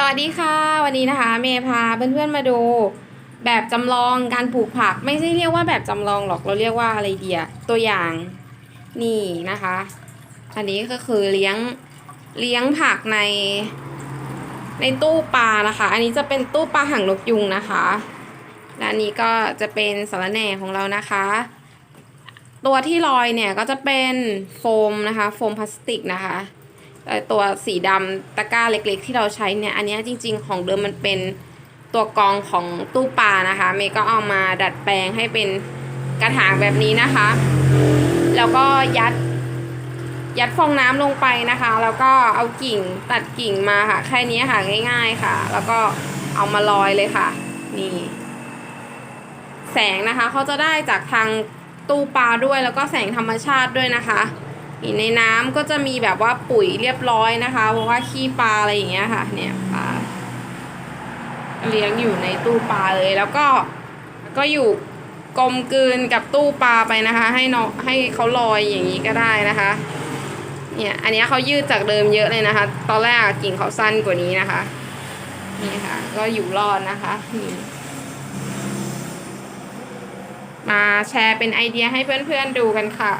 สวัสดีค่ะ วันนี้นะคะ เมย์พาเพื่อนๆมาดูแบบจำลองการปลูกผัก ไม่ใช่เรียกว่าแบบจำลองหรอกเราเรียกว่าอะไรเดียตัวอย่างนี่นะคะ อันนี้ก็คือเลี้ยงเลี้ยงผักในในตู้ปลานะคะ อันนี้จะเป็นตู้ปลาหางนกยุงนะคะและอันนี้ก็จะเป็นสารแหน่ของเรานะคะ ตัวที่ลอยเนี่ยก็จะเป็นโฟมนะคะ โฟมพลาสติกนะคะ ตัวสีดำตะกร้าเล็กๆ ที่เราใช้เนี่ย อันนี้จริงๆ ของเดิมมันเป็นตัวกรองของตู้ปลานะคะ เมย์ก็เอามาดัดแปลงให้เป็นกระถางแบบนี้นะคะ แล้วก็ยัดยัดฟองน้ำลงไปนะคะ แล้วก็เอากิ่งตัดกิ่งมาค่ะ แค่นี้ค่ะง่าย ๆค่ะ แล้วก็เอามาลอยเลยค่ะ นี่ แสงนะคะเขาจะได้จากทางตู้ปลาด้วยแล้วก็แสงธรรมชาติด้วยนะคะ นี่ในน้ำก็จะมีแบบว่าปุ๋ยเรียบร้อยนะคะ เพราะว่าขี้ปลาอะไรอย่างเงี้ยค่ะ เนี่ยปลาเลี้ยงอยู่ในตู้ปลาเลย แล้วก็ก็อยู่กลมกลืนกับตู้ปลาไปนะคะ ให้น้องให้เขาลอยอย่างนี้ก็ได้นะคะ เนี่ย อันนี้เขายืดจากเดิมเยอะเลยนะคะ ตอนแรกกิ่งเขาสั้นกว่านี้นะคะ นี่ค่ะ ก็อยู่รอดนะคะนี่มาแชร์เป็นไอเดียให้เพื่อนๆดูกันค่ะ